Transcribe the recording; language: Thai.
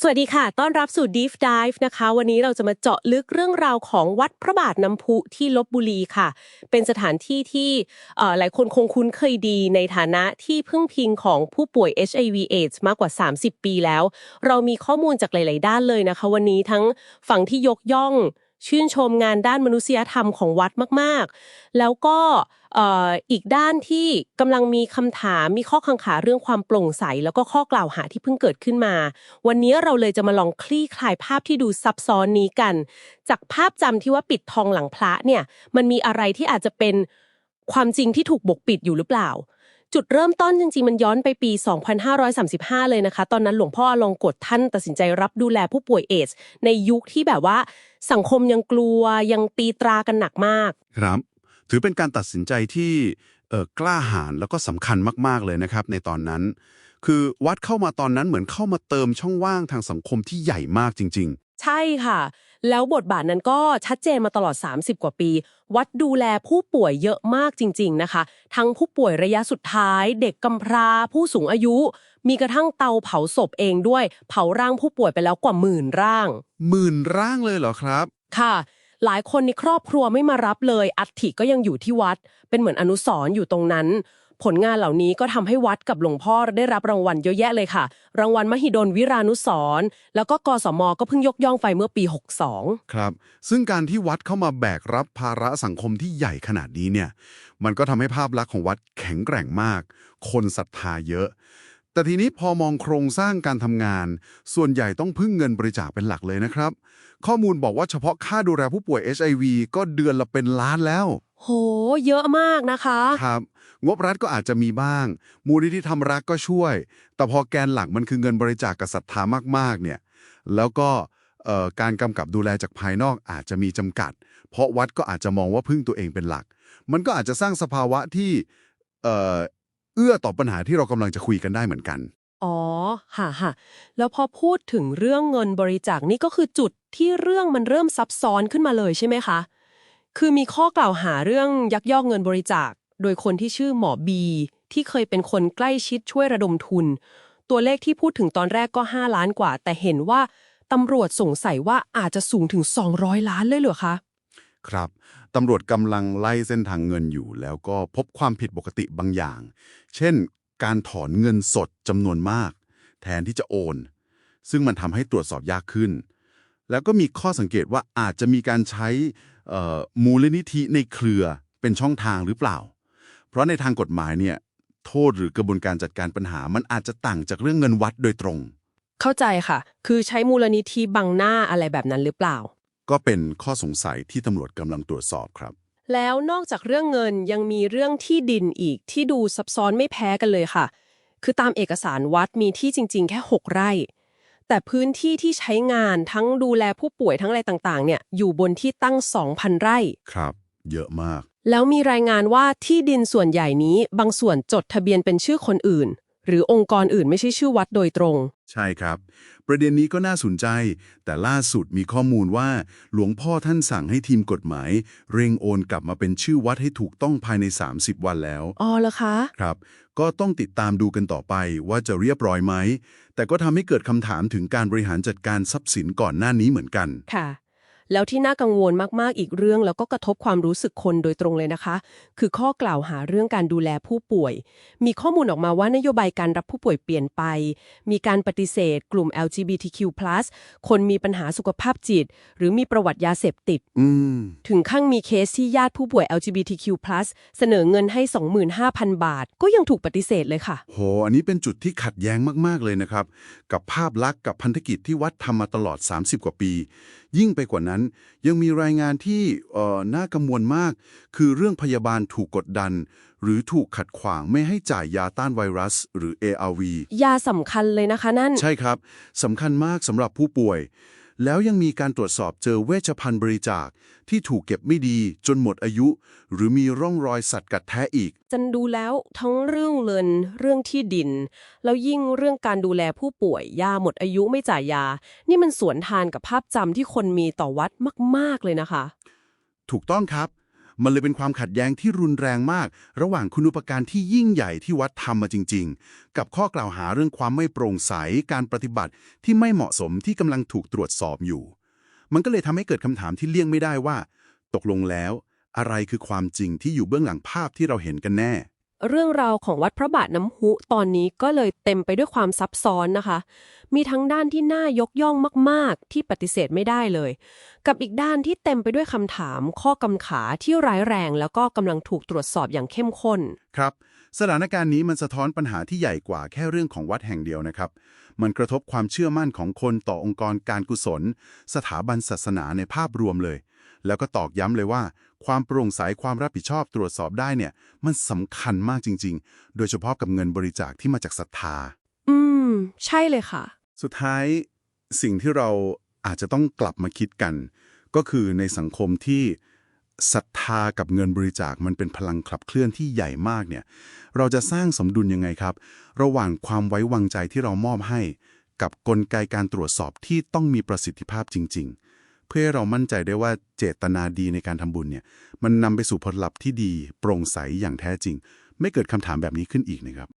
สวัสดีค่ะ ต้อนรับสู่ Deep Dive นะคะ วันนี้เราจะมาเจาะลึกเรื่องราวของวัดพระบาทน้ำพุที่ลบบุรีค่ะ เป็นสถานที่ที่หลายคนคงคุ้นเคยดีในฐานะที่พึ่งพิงของผู้ป่วย HIV AIDS มากกว่า 30 ปีแล้ว เรามีข้อมูลจากหลาย ๆ ด้านเลยนะคะ วันนี้ทั้งฝั่งที่ยกย่อง ชื่นชมงานด้านมนุษยธรรมของวัดมากๆ แล้วก็อีกด้านที่กำลังมีคำถามมีข้อกังขาเรื่องความโปร่งใส แล้วก็ข้อกล่าวหาที่เพิ่งเกิดขึ้นมา วันนี้เราเลยจะมาลองคลี่คลายภาพที่ดูซับซ้อนนี้กัน จากภาพจำที่ว่าปิดทองหลังพระเนี่ยมันมีอะไรที่อาจจะเป็นความจริงที่ถูกบกปิดอยู่หรือเปล่า จุดเริ่มต้นจริงๆ มันย้อนไปปี 2535 เลยนะคะ ตอนนั้นหลวงพ่ออลงกฎท่านตัดสินใจรับดูแลผู้ป่วยเอดสในยุคที่แบบว่า สังคมยังกลัวยังตีตรากันหนักมาก ครับ ถือเป็นการตัดสินใจที่เอ่อกล้าหาญแล้วก็สำคัญมากๆเลยนะครับ ในตอนนั้น คือวัดเข้ามาตอนนั้นเหมือนเข้ามาเติมช่องว่างทางสังคมที่ใหญ่มากจริงใช่ค่ะ แล้วบทบาทนั้นก็ชัดเจนมาตลอด 30 กว่าปี วัดดูแลผู้ป่วยเยอะมากจริง ๆนะคะ ทั้งผู้ป่วยระยะสุดท้าย เด็กกำพร้า ผู้สูงอายุ มีกระทั่งเตาเผาศพเองด้วย เผาร่างผู้ป่วยไปแล้วกว่าหมื่นร่างๆหมื่นร่างเลยเหรอครับ ค่ะ หลายคนในครอบครัวไม่มารับเลย อัฐิก็ยังอยู่ที่วัด เป็นเหมือนอนุสรณ์อยู่ตรงนั้น ผลงานเหล่านี้ก็ทำให้วัดกับหลวงพ่อได้รับรางวัลเยอะแยะเลยค่ะ รางวัลมหิดลวิรานุสรณ์แล้วก็กสมก็เพิ่งยกย่องไปเมื่อปี 62 ครับ ซึ่งการที่วัดเข้ามาแบกรับภาระสังคมที่ใหญ่ขนาดนี้เนี่ย มันก็ทำให้ภาพลักษณ์ของวัดแข็งแกร่งมาก คนศรัทธาเยอะ แต่ทีนี้พอมองโครงสร้างการทำงาน ส่วนใหญ่ต้องพึ่งเงินบริจาคเป็นหลักเลยนะครับ ข้อมูลบอกว่าเฉพาะค่าดูแลผู้ป่วย HIV ก็เดือนละเป็นล้านแล้ว โห เยอะมากนะคะ ครับ งบรัฐก็อาจจะมีบ้าง มูลนิธิธรรมรักก็ช่วย แต่พอแกนหลักมันคือเงินบริจาคกับศรัทธามากๆเนี่ย แล้วก็เอ่อการกำกับดูแลจากภายนอกอาจจะมีจำกัด เพราะวัดก็อาจจะมองว่าพึ่งตัวเองเป็นหลัก มันก็อาจจะสร้างสภาวะที่เอ่อเอื้อต่อปัญหาที่เรากำลังจะคุยกันได้เหมือนกัน อ๋อ ค่ะค่ะ แล้วพอพูดถึงเรื่องเงินบริจาคนี่ก็คือจุดที่เรื่องมันเริ่มซับซ้อนขึ้นมาเลยใช่ไหมคะ คือมีข้อกล่าวหาเรื่องยักยอกเงินบริจาค โดยคนที่ชื่อหมอบี ที่เคยเป็นคนใกล้ชิดช่วยระดมทุน ตัวเลขที่พูดถึงตอนแรกก็ 5 ล้านกว่า แต่เห็นว่าตำรวจสงสัยว่าอาจจะสูงถึง 200 ล้านเลยเหรอคะ ครับตำรวจกำลังไล่เส้นทางเงินอยู่ แล้วก็พบความผิดปกติบางอย่าง เช่น การถอนเงินสดจำนวนมาก แทนที่จะโอน ซึ่งมันทำให้ตรวจสอบยากขึ้น แล้วก็มีข้อสังเกตว่าอาจจะมีการใช้ มูลนิธิในเครือเป็นช่องทางหรือเปล่า เพราะในทางกฎหมายเนี่ยโทษหรือกระบวนการจัดการปัญหามันอาจจะต่างจากเรื่องเงินวัดโดยตรง เข้าใจค่ะ คือใช้มูลนิธิบังหน้าอะไรแบบนั้นหรือเปล่า ก็เป็นข้อสงสัยที่ตำรวจกำลังตรวจสอบครับ แล้วนอกจากเรื่องเงินยังมีเรื่องที่ดินอีกที่ดูซับซ้อนไม่แพ้กันเลยค่ะ คือตามเอกสารวัดมีที่จริง ๆ แค่ 6 ไร่ แต่พื้นที่ที่ใช้งานทั้งดูแลผู้ป่วยทั้งอะไรต่างๆ เนี่ยอยู่บนที่ตั้ง 2,000 ไร่ ครับ เยอะมาก แล้วมีรายงานว่าที่ดินส่วนใหญ่นี้บางส่วนจดทะเบียนเป็นชื่อคนอื่น หรือองค์กรอื่นไม่ใช่ชื่อวัดโดยตรง ใช่ครับ ประเด็นนี้ก็น่าสนใจ แต่ล่าสุดมีข้อมูลว่า หลวงพ่อท่านสั่งให้ทีมกฎหมาย เร่งโอนกลับมาเป็นชื่อวัดให้ถูกต้องภายใน 30 วันแล้ว อ๋อเหรอคะ ครับ ก็ต้องติดตามดูกันต่อไปว่าจะเรียบร้อยไหม แต่ก็ทำให้เกิดคำถามถึงการบริหารจัดการทรัพย์สินก่อนหน้านี้เหมือนกัน ค่ะ แล้วที่น่ากังวลมากๆอีกเรื่อง แล้วก็กระทบความรู้สึกคนโดยตรงเลยนะคะ คือข้อกล่าวหาเรื่องการดูแลผู้ป่วย มีข้อมูลออกมาว่านโยบายการรับผู้ป่วยเปลี่ยนไป มีการปฏิเสธ กลุ่ม LGBTQ+ คนมีปัญหาสุขภาพจิต หรือมีประวัติยาเสพติดอืมถึงขั้นมีเคสที่ญาติผู้ป่วย LGBTQ+ เสนอเงินให้ 25,000 บาท ก็ยังถูกปฏิเสธเลยค่ะ โห อันนี้เป็นจุดที่ขัดแย้งมากๆเลยนะครับ กับภาพลักษณ์กับพันธกิจที่วัดทำมาตลอด 30 กว่าปี ยิ่งไปกว่านั้นยังมีรายงานที่เอ่อน่ากังวลมาก คือเรื่องพยาบาลถูกกดดัน หรือถูกขัดขวางไม่ให้จ่ายยาต้านไวรัส หรือ ARV ยาสำคัญเลยนะคะนั่น ใช่ครับสำคัญมากสำหรับผู้ป่วย แล้วยังมีการตรวจสอบเจอเวชภัณฑ์บริจาค ที่ถูกเก็บไม่ดีจนหมดอายุ หรือมีร่องรอยสัตว์กัดแท้อีก จันดูแล้วทั้งเรื่องเงินเรื่องที่ดิน แล้วยิ่งเรื่องการดูแลผู้ป่วยยาหมดอายุไม่จ่ายยา นี่มันสวนทานกับภาพจำที่คนมีต่อวัดมาก ๆ เลยนะคะ ถูกต้องครับ มันเลยเป็นความขัดแย้งที่รุนแรงมาก ระหว่างคุณูปการที่ยิ่งใหญ่ที่วัดทำมาจริง ๆ กับข้อกล่าวหาเรื่องความไม่โปร่งใสการปฏิบัติที่ไม่เหมาะสมที่กำลังถูกตรวจสอบอยู่ มันก็เลยทำให้เกิดคำถามที่เลี่ยงไม่ได้ว่า ตกลงแล้ว อะไรคือความจริงที่อยู่เบื้องหลังภาพที่เราเห็นกันแน่ เรื่องราวของวัดพระบาทน้ำพุตอนนี้ก็เลยเต็มไปด้วยความซับซ้อนนะคะ มีทั้งด้านที่น่ายกย่องมาก ๆ ที่ปฏิเสธไม่ได้เลย กับอีกด้านที่เต็มไปด้วยคำถาม ข้อกำขาที่ร้ายแรง แล้วก็กำลังถูกตรวจสอบอย่างเข้มข้น ครับ สถานการณ์นี้มันสะท้อนปัญหาที่ใหญ่กว่าแค่เรื่องของวัดแห่งเดียวนะครับ มันกระทบความเชื่อมั่นของคนต่อองค์กรการกุศล สถาบันศาสนาในภาพรวมเลย แล้วก็ตอกย้ำเลยว่า ความโปร่งใสความรับผิดชอบตรวจสอบได้เนี่ย มันสำคัญมากจริง ๆ โดยเฉพาะกับเงินบริจาคที่มาจากศรัทธา อืม ใช่เลยค่ะ สุดท้ายสิ่งที่เราอาจจะต้องกลับมาคิดกัน ก็คือในสังคมที่ศรัทธากับเงินบริจาคมันเป็นพลังขับเคลื่อนที่ใหญ่มากเนี่ย เราจะสร้างสมดุลยังไงครับ ระหว่างความไว้วางใจที่เรามอบให้ กับกลไกการตรวจสอบที่ต้องมีประสิทธิภาพจริง ๆ เพื่อให้เรามั่นใจได้ว่าเจตนาดีในการทำบุญเนี่ยมันนำไปสู่ผลลัพธ์ที่ดีโปร่งใสอย่างแท้จริง ไม่เกิดคำถามแบบนี้ขึ้นอีกนะครับ